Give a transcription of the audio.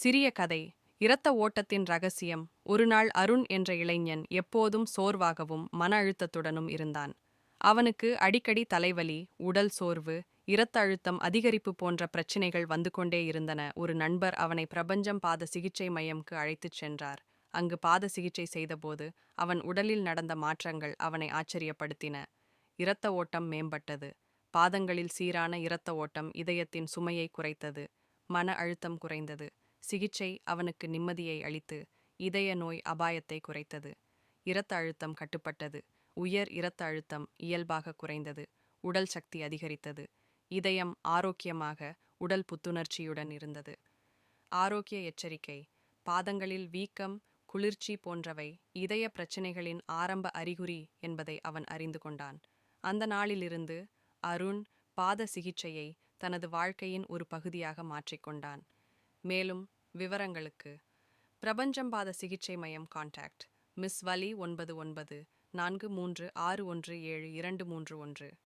சிறிய கதை இரத்த ஓட்டத்தின் ரகசியம் ஒருநாள் அருண் என்ற இளைஞன் எப்போதும் சோர்வாகவும் மன அழுத்தத்துடனும் இருந்தான். அவனுக்கு அடிக்கடி தலைவலி உடல் சோர்வு இரத்த அழுத்தம் அதிகரிப்பு போன்ற பிரச்சினைகள் வந்து கொண்டே இருந்தன. ஒரு நண்பர் அவனை பிரபஞ்சம் பாத சிகிச்சை மையம்க்கு அழைத்துச் சென்றார். அங்கு பாத சிகிச்சை செய்தபோது அவன் உடலில் நடந்த மாற்றங்கள் அவனை ஆச்சரியப்படுத்தின. இரத்த ஓட்டம் மேம்பட்டது. பாதங்களில் சீரான இரத்த ஓட்டம் இதயத்தின் சுமையை குறைத்தது. மன அழுத்தம் குறைந்தது. சிகிச்சை அவனுக்கு நிம்மதியை அளித்து இதய நோய் அபாயத்தை குறைத்தது. இரத்த அழுத்தம் கட்டுப்பட்டது. உயர் இரத்த அழுத்தம் இயல்பாக குறைந்தது. உடல் சக்தி அதிகரித்தது. இதயம் ஆரோக்கியமாக உடல் புத்துணர்ச்சியுடன் இருந்தது. ஆரோக்கிய எச்சரிக்கை. பாதங்களில் வீக்கம் குளிர்ச்சி போன்றவை இதய பிரச்சினைகளின் ஆரம்ப அறிகுறி என்பதை அவன் அறிந்து கொண்டான். அந்த நாளிலிருந்து அருண் பாத சிகிச்சையை தனது வாழ்க்கையின் ஒரு பகுதியாக மாற்றிக்கொண்டான் மேலும் விவரங்களுக்கு பிரபஞ்சம் பாத சிகிச்சை மையம் கான்டாக்ட் மிஸ் வலி ஒன்பது ஒன்பது நான்கு மூன்று ஆறு ஒன்று ஏழு இரண்டு மூன்று ஒன்று.